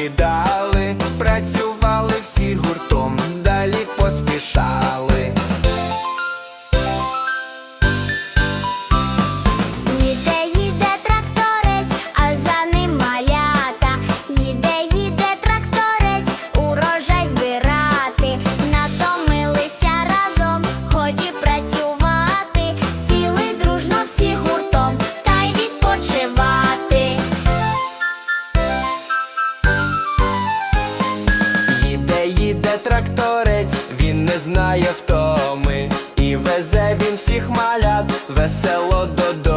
сідали, працювали всі гуртом, далі поспішали. знає втоми, і везе він всіх малят, весело додому.